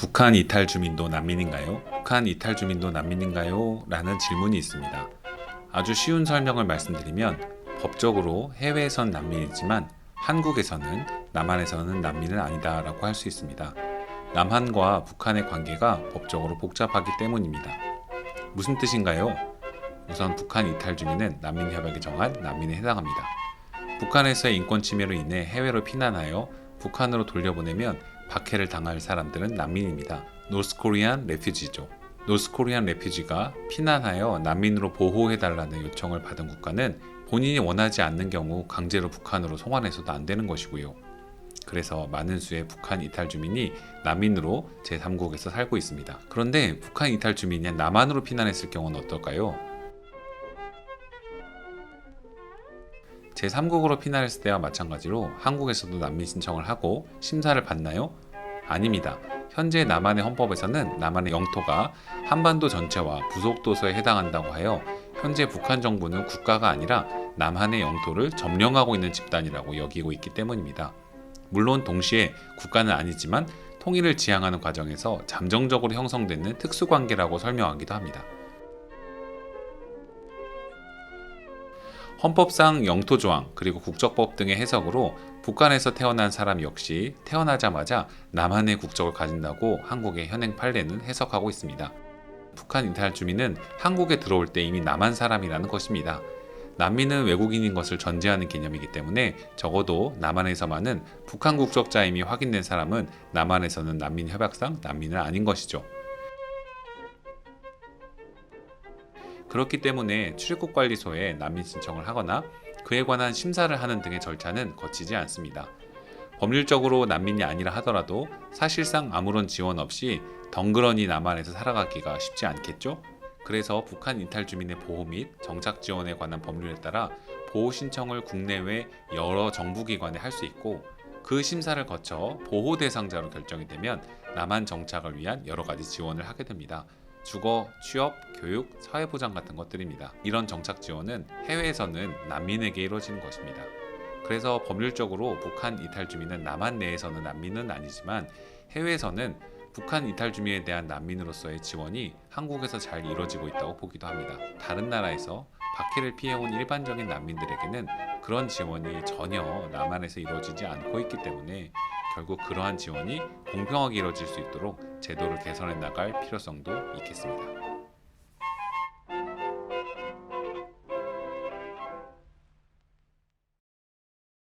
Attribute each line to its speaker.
Speaker 1: 북한 이탈 주민도 난민인가요? 북한 이탈 주민도 난민인가요? 라는 질문이 있습니다. 아주 쉬운 설명을 말씀드리면 법적으로 해외에선 난민이지만 한국에서는 남한에서는 난민은 아니다라고 할 수 있습니다. 남한과 북한의 관계가 법적으로 복잡하기 때문입니다. 무슨 뜻인가요? 우선 북한 이탈 주민은 난민 협약에 정한 난민에 해당합니다. 북한에서의 인권 침해로 인해 해외로 피난하여 북한으로 돌려보내면 박해를 당할 사람들은 난민입니다. 노스코리안 레퓨지죠. 노스코리안 레퓨지가 피난하여 난민으로 보호해달라는 요청을 받은 국가는 본인이 원하지 않는 경우 강제로 북한으로 송환해서도 안 되는 것이고요. 그래서 많은 수의 북한 이탈 주민이 난민으로 제3국에서 살고 있습니다. 그런데 북한 이탈 주민이 남한으로 피난했을 경우는 어떨까요? 제3국으로 피난했을 때와 마찬가지로 한국에서도 난민 신청을 하고 심사를 받나요? 아닙니다. 현재 남한의 헌법에서는 남한의 영토가 한반도 전체와 부속도서에 해당한다고 하여 현재 북한 정부는 국가가 아니라 남한의 영토를 점령하고 있는 집단이라고 여기고 있기 때문입니다. 물론 동시에 국가는 아니지만 통일을 지향하는 과정에서 잠정적으로 형성되는 특수관계라고 설명하기도 합니다. 헌법상 영토 조항 그리고 국적법 등의 해석으로 북한에서 태어난 사람 역시 태어나자마자 남한의 국적을 가진다고 한국의 현행 판례는 해석하고 있습니다. 북한 이탈 주민은 한국에 들어올 때 이미 남한 사람이라는 것입니다. 난민은 외국인인 것을 전제하는 개념이기 때문에 적어도 남한에서만은 북한 국적자임이 확인된 사람은 남한에서는 난민 협약상 난민은 아닌 것이죠. 그렇기 때문에 출입국 관리소에 난민 신청을 하거나 그에 관한 심사를 하는 등의 절차는 거치지 않습니다. 법률적으로 난민이 아니라 하더라도 사실상 아무런 지원 없이 덩그러니 남한에서 살아가기가 쉽지 않겠죠? 그래서 북한 이탈 주민의 보호 및 정착 지원에 관한 법률에 따라 보호 신청을 국내외 여러 정부 기관에 할 수 있고 그 심사를 거쳐 보호 대상자로 결정이 되면 남한 정착을 위한 여러 가지 지원을 하게 됩니다. 주거, 취업, 교육, 사회보장 같은 것들입니다. 이런 정착 지원은 해외에서는 난민에게 이루어지는 것입니다. 그래서 법률적으로 북한 이탈 주민은 남한 내에서는 난민은 아니지만 해외에서는 북한 이탈 주민에 대한 난민으로서의 지원이 한국에서 잘 이루어지고 있다고 보기도 합니다. 다른 나라에서 박해를 피해온 일반적인 난민들에게는 그런 지원이 전혀 남한에서 이루어지지 않고 있기 때문에 결국 그러한 지원이 공평하게 이루어질 수 있도록 제도를 개선해 나갈 필요성도 있겠습니다.